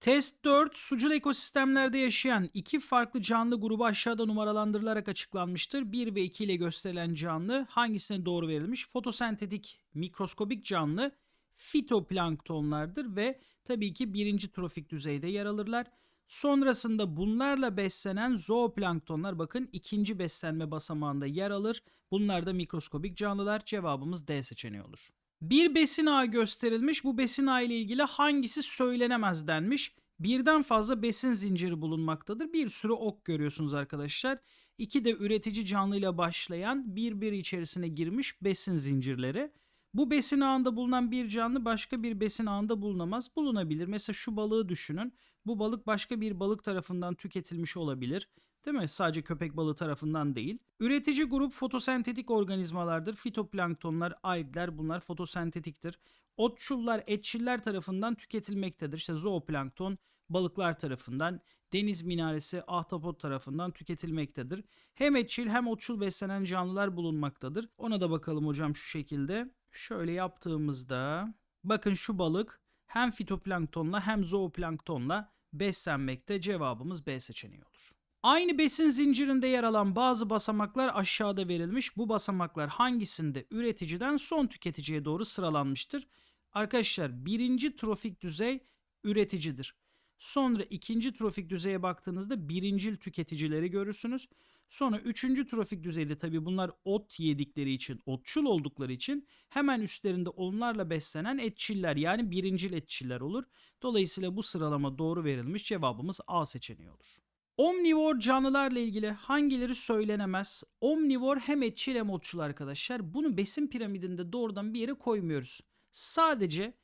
Test 4, sucul ekosistemlerde yaşayan iki farklı canlı grubu aşağıda numaralandırılarak açıklanmıştır. 1 ve 2 ile gösterilen canlı hangisine doğru verilmiş? Fotosentetik mikroskobik canlı fitoplanktonlardır ve tabii ki birinci trofik düzeyde yer alırlar. Sonrasında bunlarla beslenen zooplanktonlar bakın ikinci beslenme basamağında yer alır. Bunlar da mikroskobik canlılar. Cevabımız D seçeneği olur. Bir besin ağı gösterilmiş. Bu besin ağı ile ilgili hangisi söylenemez denmiş. Birden fazla besin zinciri bulunmaktadır. Bir sürü ok görüyorsunuz arkadaşlar. İki de üretici canlıyla başlayan birbiri içerisine girmiş besin zincirleri. Bu besin ağında bulunan bir canlı başka bir besin ağında bulunamaz. Bulunabilir. Mesela şu balığı düşünün. Bu balık başka bir balık tarafından tüketilmiş olabilir. Değil mi? Sadece köpek balığı tarafından değil. Üretici grup fotosentetik organizmalardır. Fitoplanktonlar, algler bunlar fotosentetiktir. Otçullar, etçiller tarafından tüketilmektedir. İşte zooplankton balıklar tarafından, deniz minaresi, ahtapot tarafından tüketilmektedir. Hem etçil hem otçul beslenen canlılar bulunmaktadır. Ona da bakalım hocam şu şekilde. Şöyle yaptığımızda bakın şu balık hem fitoplanktonla hem zooplanktonla beslenmekte. Cevabımız B seçeneği olur. Aynı besin zincirinde yer alan bazı basamaklar aşağıda verilmiş. Bu basamaklar hangisinde üreticiden son tüketiciye doğru sıralanmıştır? Arkadaşlar birinci trofik düzey üreticidir. Sonra ikinci trofik düzeye baktığınızda birincil tüketicileri görürsünüz. Sonra üçüncü trofik düzeyde tabii bunlar ot yedikleri için, otçul oldukları için hemen üstlerinde onlarla beslenen etçiller yani birincil etçiller olur. Dolayısıyla bu sıralama doğru verilmiş cevabımız A seçeneği olur. Omnivor canlılarla ilgili hangileri söylenemez? Omnivor hem etçil hem otçul arkadaşlar. Bunu besin piramidinde doğrudan bir yere koymuyoruz. Sadece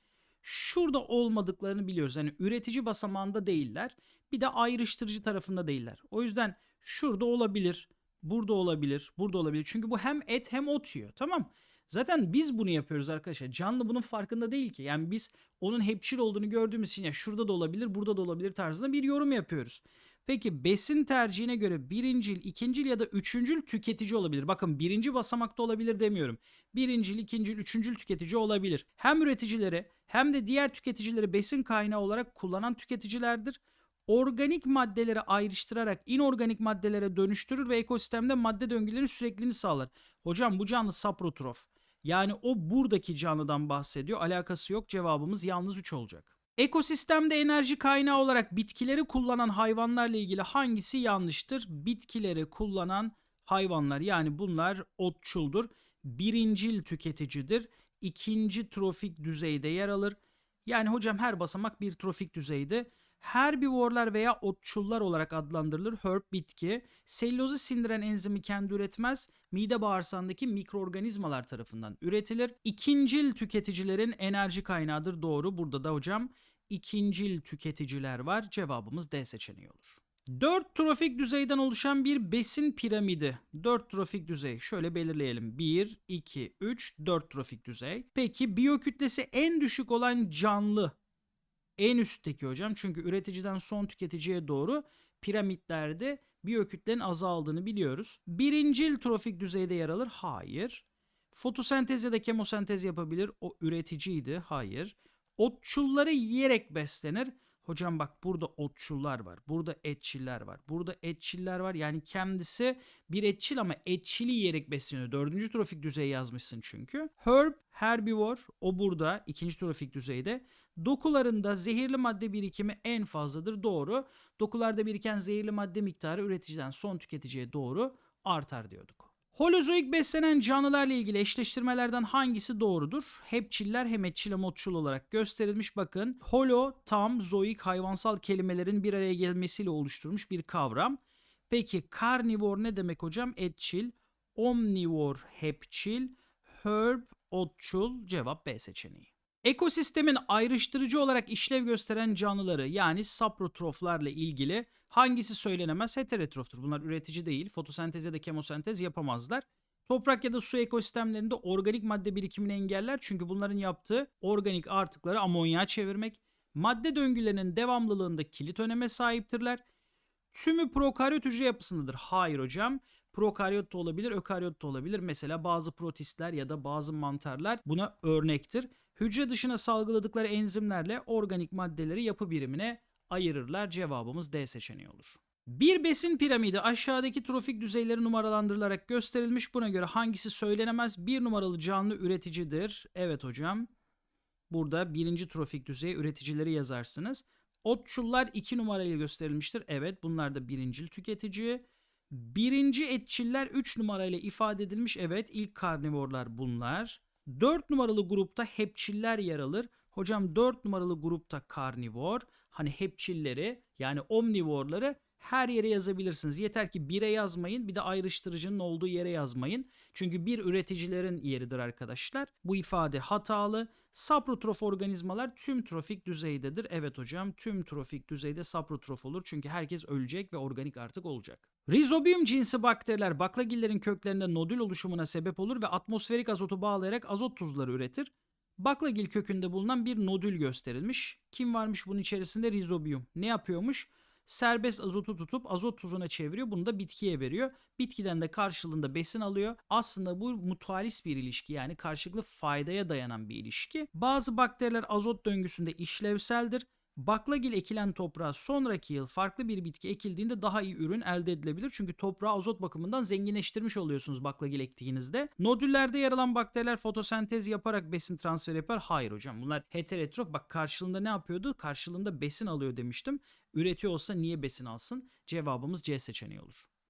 şurada olmadıklarını biliyoruz. Yani üretici basamağında değiller. Bir de ayrıştırıcı tarafında değiller. O yüzden şurada olabilir, burada olabilir, burada olabilir. Çünkü bu hem et hem ot yiyor. Tamam. Zaten biz bunu yapıyoruz arkadaşlar. Canlı bunun farkında değil ki. Yani biz onun hepçil olduğunu gördüğümüz için ya şurada da olabilir, burada da olabilir tarzında bir yorum yapıyoruz. Peki besin tercihine göre birincil, ikincil ya da üçüncül tüketici olabilir. Bakın birinci basamakta olabilir demiyorum. Birincil, ikincil, üçüncül tüketici olabilir. Hem üreticilere hem de diğer tüketicileri besin kaynağı olarak kullanan tüketicilerdir. Organik maddeleri ayrıştırarak inorganik maddelere dönüştürür ve ekosistemde madde döngülerinin sürekliliğini sağlar. Hocam bu canlı saprotrof. Yani o buradaki canlıdan bahsediyor. Alakası yok. Cevabımız yalnız 3 olacak. Ekosistemde enerji kaynağı olarak bitkileri kullanan hayvanlarla ilgili hangisi yanlıştır? Bitkileri kullanan hayvanlar yani bunlar otçuldur. Birincil tüketicidir. İkinci trofik düzeyde yer alır. Yani hocam her basamak bir trofik düzeyde. Herbivorlar veya otçullar olarak adlandırılır. Herb bitki. Selülozu sindiren enzimi kendi üretmez. Mide bağırsağındaki mikroorganizmalar tarafından üretilir. İkincil tüketicilerin enerji kaynağıdır. Doğru. Burada da hocam ikincil tüketiciler var. Cevabımız D seçeneği olur. 4 trofik düzeyden oluşan bir besin piramidi. 4 trofik düzey. Şöyle belirleyelim. 1, 2, 3, 4 trofik düzey. Peki biyokütlesi en düşük olan canlı en üstteki hocam. Çünkü üreticiden son tüketiciye doğru piramitlerde biyokütlenin azaldığını biliyoruz. Birincil trofik düzeyde yer alır. Hayır. Fotosentez ya da kemosentez yapabilir. O üreticiydi. Hayır. Otçulları yiyerek beslenir. Hocam bak burada otçullar var. Burada etçiller var. Burada etçiller var. Yani kendisi bir etçil ama etçili yiyerek besleniyor. Dördüncü trofik düzey yazmışsın çünkü. Herb, herbivore. O burada. ikinci trofik düzeyde. Dokularında zehirli madde birikimi en fazladır. Doğru. Dokularda biriken zehirli madde miktarı üreticiden son tüketiciye doğru artar diyorduk. Holozoik beslenen canlılarla ilgili eşleştirmelerden hangisi doğrudur? Hepçiller hem etçil otçul olarak gösterilmiş. Bakın holo, tam, zoik hayvansal kelimelerin bir araya gelmesiyle oluşturmuş bir kavram. Peki karnivor ne demek hocam? Etçil, omnivor hepçil, herb otçul cevap B seçeneği. Ekosistemin ayrıştırıcı olarak işlev gösteren canlıları yani saprotroflarla ilgili hangisi söylenemez? Heterotroftur. Bunlar üretici değil. Fotosentez ya da kemosentez yapamazlar. Toprak ya da su ekosistemlerinde organik madde birikimini engeller. Çünkü bunların yaptığı organik artıkları amonyağa çevirmek. Madde döngülerinin devamlılığında kilit öneme sahiptirler. Tümü prokaryot hücre yapısındadır. Hayır hocam. Prokaryot da olabilir, ökaryot da olabilir. Mesela bazı protistler ya da bazı mantarlar buna örnektir hücre dışına salgıladıkları enzimlerle organik maddeleri yapı birimine ayırırlar. Cevabımız D seçeneği olur. Bir besin piramidi aşağıdaki trofik düzeyleri numaralandırılarak gösterilmiş. Buna göre hangisi söylenemez? Bir numaralı canlı üreticidir. Evet hocam. Burada birinci trofik düzey üreticileri yazarsınız. Otçullar 2 numarayla gösterilmiştir. Evet bunlar da birincil tüketici. Birinci etçiller 3 numarayla ifade edilmiş. Evet ilk karnivorlar bunlar. 4 numaralı grupta hepçiller yer alır. Hocam 4 numaralı grupta karnivor. Hani hepçilleri yani omnivorları her yere yazabilirsiniz. Yeter ki 1'e yazmayın bir de ayrıştırıcının olduğu yere yazmayın. Çünkü bir üreticilerin yeridir arkadaşlar. Bu ifade hatalı. Saprotrof organizmalar tüm trofik düzeydedir. Evet hocam tüm trofik düzeyde saprotrof olur. Çünkü herkes ölecek ve organik artık olacak. Rhizobium cinsi bakteriler baklagillerin köklerinde nodül oluşumuna sebep olur ve atmosferik azotu bağlayarak azot tuzları üretir. Baklagil kökünde bulunan bir nodül gösterilmiş. Kim varmış bunun içerisinde? Rhizobium. Ne yapıyormuş? Serbest azotu tutup azot tuzuna çeviriyor. Bunu da bitkiye veriyor. Bitkiden de karşılığında besin alıyor. Aslında bu mutualis bir ilişki yani karşılıklı faydaya dayanan bir ilişki. Bazı bakteriler azot döngüsünde işlevseldir. Baklagil ekilen toprağa sonraki yıl farklı bir bitki ekildiğinde daha iyi ürün elde edilebilir. Çünkü toprağı azot bakımından zenginleştirmiş oluyorsunuz baklagil ektiğinizde. Nodüllerde yer alan bakteriler fotosentez yaparak besin transferi yapar. Hayır hocam bunlar heterotrof. Bak karşılığında ne yapıyordu? Karşılığında besin alıyor demiştim. Üretiyor olsa niye besin alsın? Cevabımız C seçeneği olur.